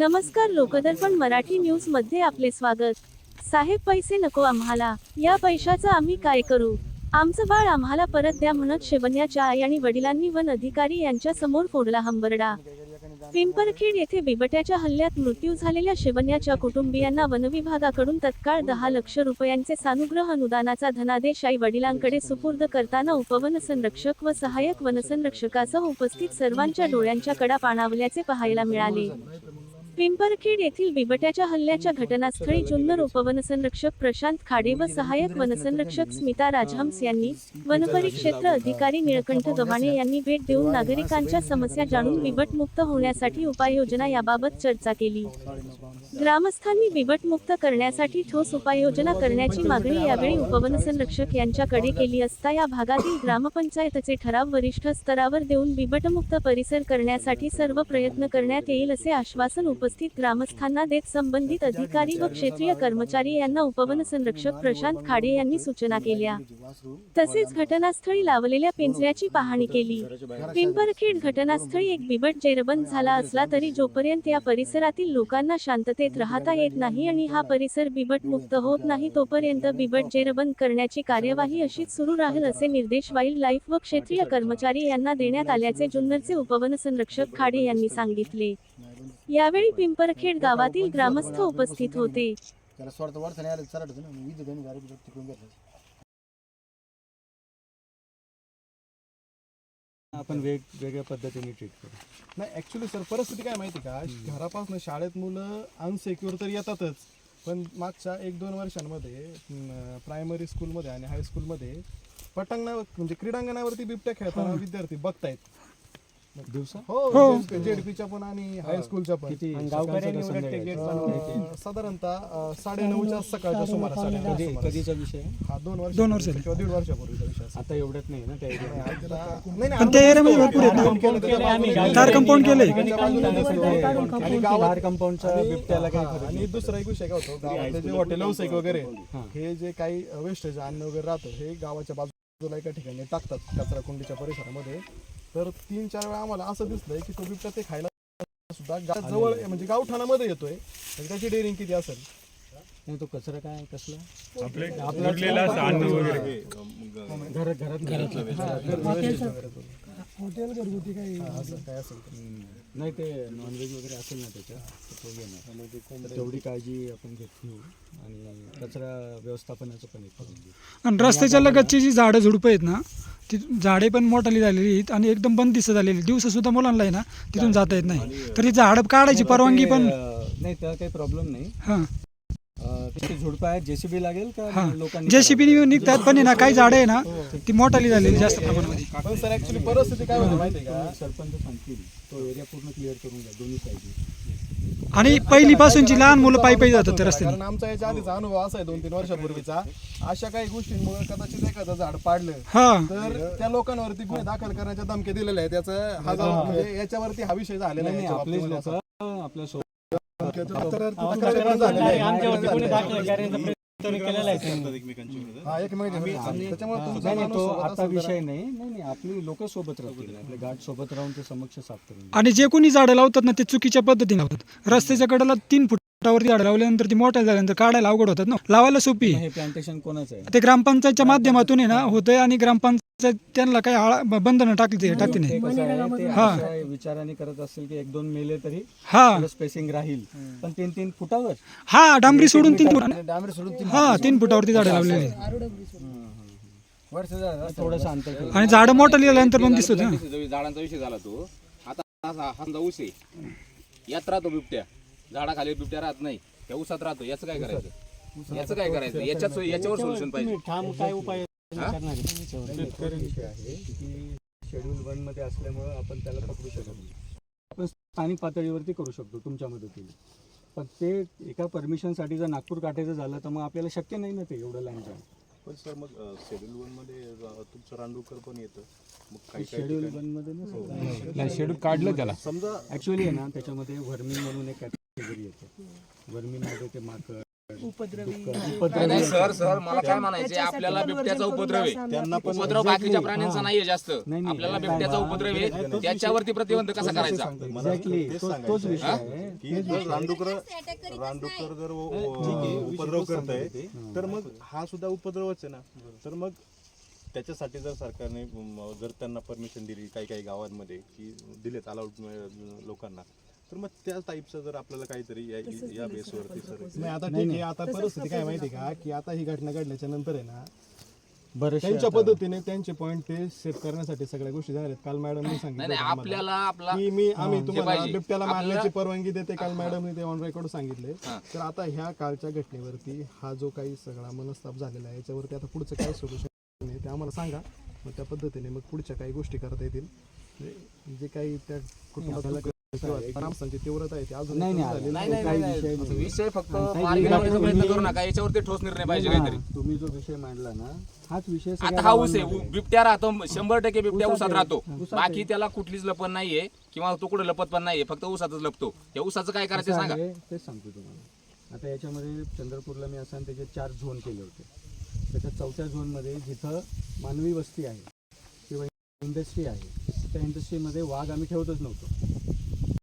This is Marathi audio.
नमस्कार लोकदर्पण मराठी न्यूजमध्ये आपले स्वागत. साहेब पैसे नको आम्हाला. या पैशाचं आम्ही काय करू? आमचं बाळ आम्हाला परत द्या म्हणत शेवण्याच्या आई आणि वडिलांनी वन अधिकारी यांच्या समोर फोडला हंबरडा. पिंपरखेड येथे बिबट्याच्या हल्ल्यात मृत्यू झालेल्या शेवण्याच्या कुटुंबियांना वनविभागाकडून तत्काळ दहा लक्ष रुपयांचे सानुग्रह अनुदानाचा धनादेश आई वडिलांकडे सुपूर्द करताना उपवन संरक्षक व सहाय्यक वनसंरक्षकासह उपस्थित सर्वांच्या डोळ्यांच्या कडा पाणावल्याचे पाहायला मिळाले. पिंपरखेड येथील बिबट्याच्या हल्ल्याच्या घटनास्थळी जुन्नर उपवनसंरक्षक प्रशांत खाडे व सहाय्यक वनसंरक्षक स्मिता राजहंस यांनी वनपरिक्षेत्र अधिकारी निळकंठ गव्हाणे यांनी भेट देऊन नागरिकांच्या समस्या जाणून बिबटमुक्त होण्यासाठी उपाययोजना याबाबत चर्चा केली. ग्रामस्थांनी बिबटमुक्त करण्यासाठी ठोस उपाययोजना करण्याची मागणी यावेळी उपवनसंरक्षक यांच्याकडे केली असता या भागातील ग्रामपंचायतचे ठराव वरिष्ठ स्तरावर देऊन बिबटमुक्त परिसर करण्यासाठी सर्व प्रयत्न करण्यात येईल असे आश्वासन उपस्थित ग्रामस्थांना देत संबंधित अधिकारी व क्षेत्रीय कर्मचारी यांना उपवन संरक्षक प्रशांत खाडे यांनी सूचना केल्या. तसेच घटनास्थळी लावलेल्या पिंजऱ्याची पाहणी केली. पिंपरखेड घटनास्थळी एक बिबट जेरबंद झाला असला तरी जोपर्यंत या परिसरातील लोकांना शांततेत राहता येत नाही आणि हा परिसर बिबट मुक्त होत नाही तोपर्यंत बिबट जेरबंद करण्याची कार्यवाही अशीच सुरू राहील असे निर्देश वाईल्ड लाईफ व क्षेत्रीय कर्मचारी यांना देण्यात आल्याचे जुन्नरचे उपवन संरक्षक खाडे यांनी सांगितले. यावेळी पिंपरखेड गावातील ग्रामस्थ उपस्थित होते. त्याला स्वतः वरचं नाही आलं चरड होतं ना विज दोन्ही गाडी तिकडून घेतलं. आपण वेगवेगळ्या पद्धतीने ट्रीट करू. नाही ॲक्च्युली सर परिस्थिती काय माहिती का? घरापासून शाळेत मुलं अनसेक्युअर तर येतातच. पण मागच्या एक दोन वर्षांमध्ये प्रायमरी स्कूलमध्ये आणि हायस्कूलमध्ये पटांगणा म्हणजे क्रीडांगणावरती बिबट्या खेळताना विद्यार्थी बघतायत. दिवसा? हो जेडपीच्या पण आणि हायस्कूलच्या पण. गावकऱ्यांनी उलट ते? अं, साधारणतः अं, साडेनऊच्या सकाळच्या सुमारास साडेनऊच्या कधी सुमारास. कधीचा विषय? हा दोन वर्ष दोन वर्ष. किंवा दीड वर्षापूर्वीचा विषय असेल. आता एवढ्यात नाही ना त्या एरियात नाही, नाही, पण त्या एरियामध्ये आम्ही भरपूर आहेत ना. कंपाऊंड केलं आम्ही त्याच्या तार कंपाऊंड केलंय. त्याच्या बाजूने आणि गावात बाहेर कंपाऊंडच्या आणि- बिबट्याला काही हा, फरक आणि. दुसरा एक विषय काय होतो? गावातले जे हॉटेल व्यावसायिक वगैरे हा. हे जे काही वेस्टेज अन्न वगैरे राहतं हे गावाच्या बाजूला एका ठिकाणी टाकतात कचरा कुंडीच्या परिसरामध्ये. तर तीन चार वेळा आम्हाला असं दिसलंय की तो बिबट्या ते खायला सुद्धा गा- जवळ म्हणजे गावठाणामध्ये येतोय. म्हणजे त्याची डेअरिंग किती असेल? नाही तो कचरा काय कसला? घर घरात असं काय असेल तर. नाही ते नॉनव्हेज वगैरे असेल ना त्याच्यात तर तो घेणार. तर तेवढी काळजी आपण घेत घेऊ आणि कचरा व्यवस्थापनाचं पण एक करून घेऊ आणि रस्त्याच्या लगतची जी झाडं झुडपं आहेत ना ती झाडे पण मोठाली झालेली आहेत आणि एकदम बंद दिसत झालेली. दिवस सुद्धा मुलांना आहे ना तिथून जाता येत नाही. तर ही झाडं काढायची परवानगी पण नाही त्याला काही प्रॉब्लेम नाही. हां. झुडपं आहेत. जेसीबी लागेल का लोकांनी जे सी निघतात पण ना काही झाडं आहे ना ती मोठाली झालेली जास्त प्रमाणामध्ये. पण सर ऍक्च्युली परिस्थिती काय होती माहितीये का? सरपंच सांगतील तो एरिया पूर्ण क्लिअर करून घ्या दोन्ही साईडनी आणि पहिलीपासूनची लहान मुलं पायी पायी जातात त्या रस्त्याने. कारण आमचा याच्या आधीचा अनुभव असा आहे दोन तीन वर्षापूर्वीचा. अशा काही गोष्टींमुळे कदाचित एखादं झाड पाडलं हां. तर त्या लोकांवरती गुन्हे दाखल करण्याच्या धमक्या दिलेल्या आहेत. त्याचं हा जो म्हणजे याच्यावरती हा विषय झालेला नाही आहे आपलेच लोक आपल्यासोबत. आमच्यावरती कोणी दाखल करण्याचा प्रयत्न केलेला आहे हा एक मिनिट त्याच्यामुळे तुमचा नाही नाही, माणूस तो सोबत आता असेल तर- विषय नाही. नाही नाही आपली लोक सोबत राहतील. आपले गाठ सोबत राहून ते समक्ष साफ करून घेऊ. आणि जे कोणी झाडं लावतात ना ते चुकीच्या पद्धतीने लावतात. रस्त्याच्या कडेला तीन फुटावरती झाडं लावल्यानंतर ती मोठ्या झाल्यानंतर काढायला अवघड होतात ना. लावायला सोपी आहे. हे प्लांटेशन कोणाचं आहे? ते ग्रामपंचायतच्या माध्यमातून आहे ना होतंय आणि ग्रामपंचायत त्यांना काही आळा बंधनं टाकली टाकते ते नाही. कसं आहे, ते हा. विचाराने करत असतील की एक दोन मेले तरी हा. स्पेसिंग राहील. पण तीन तीन फुटावर? हा डांबरी सोडून तीन फुट डांबरी सोडून हा तीन फुटावरती झाडं लावलेली वर्ष झालं थोडंसं अंतर. आणि झाडं मोठं लिहिल्यानंतर पण दिसत ना. झाडांचा विषय झाला तो. आता हा समजा ऊस आहे. यात राहतो बिबट्या. झाडाखाली बिबट्या राहत नाही त्या ऊसात राहतो. याचं काय करायचं? याचं काय करायचं? याच्यात याच्यावर सोल्युशन पाहिजे. ठाम काय उपाय आहे? की शेड्यूल वनमध्ये असल्यामुळं आपण त्याला पकडू शकत नाही. आपण स्थानिक पातळीवरती करू शकतो तुमच्या मदतीने. पण ते एका परमिशनसाठी जर नागपूर काठायचं झालं तर मग आपल्याला शक्य नाही ना ते एवढं लाईन जाणं. पण सर मग शेड्यूल वनमध्ये तुमचं रानडुक्कर पण येतं. मग शेड्यूल वनमध्ये शेड्यूल काढलं त्याला. समजा ऍक्च्युली आहे ना त्याच्यामध्ये व्हर्मिन म्हणून एक कॅटेगरी येते. व्हर्मिनमध्ये ते माकड नाही सर सर मला काय म्हणायचे आपल्याला बिबट्याचा उपद्रव. आहे त्यांना पण उपद्रव बाकीच्या प्राण्यांचा नाहीये जास्त. नाही, नाही. आपल्याला बिबट्याचा उपद्रव आहे. त्याच्यावरती प्रतिबंध कसा करायचा? मला Exactly. तेच तोच- तोच सांगायचं विषय आहे. आहे. की जर रानडुकर रानडुकर जर उ- उ- उपद्रव करत आहे तर मग हा सुद्धा उपद्रवच आहे ना. तर मग त्याच्यासाठी जर सरकारने म, जर त्यांना परमिशन दिली काही काही गावांमध्ये की दिलेत अलाउड लोकांना तर मग त्या टाईपचं जर आपल्याला काहीतरी या या बेसवरती सर नाही आता ठीक आहे आता परिस्थिती काय माहिती का? की आता ही घटना घडल्याच्या नंतर आहे ना त्यांच्या पद्धतीने त्यांचे पॉईंट ते सेट करण्यासाठी सगळ्या गोष्टी झाल्या आहेत. काल मॅडमने नाही सांगितलं नाही होतं आम्हाला. आपल्याला आपला की मी आम्ही तुम्हाला पाहिजे. बिबट्याला मारण्याची परवानगी देते काल मॅडमने ते ऑन रेकॉर्ड सांगितले. तर आता ह्या कालच्या घटनेवरती हा जो काही सगळा मनस्ताप झालेला आहे याच्यावरती आता पुढचं काय सोल्युशन आहे ते आम्हाला सांगा. मग त्या पद्धतीने मग पुढच्या काही गोष्टी करता येतील. म्हणजे जे काही त्या कुटुंबाला किंवा माणसांची तीव्रता आहे ते अजून नाही, नाही, झालेली नाही नाही. नाही काही नाही, विषय नाही नाही. विषय फक्त काही मार्गी विषय लावण्याचा प्रयत्न तुम्ही- करू नका याच्यावरती ठोस निर्णय पाहिजे हा, काहीतरी तुम्ही जो विषय मांडला ना हाच विषय आता सगळ्या हा ऊस आहे गावांमध्ये उ- बिबट्या राहतो शंभर टक्के बिबट्या ऊसात ऊसात आहे. राहतो ऊसात बाकी आहे. त्याला कुठलीच लपण नाहीये किंवा तो कुठे लपत पण नाहीये फक्त ऊसातच लपतो या ऊसाचं काय करायचं कसं सांगा आहे, तेच सांगतो तुम्हाला आता याच्यामध्ये चंद्रपूरला मी असताना त्याचे चार झोन केले होते त्याच्या चौथ्या झोनमध्ये जिथं मानवी वस्ती आहे किंवा इंडस्ट्री आहे त्या इंडस्ट्रीमध्ये वाघ आम्ही ठेवतच नव्हतो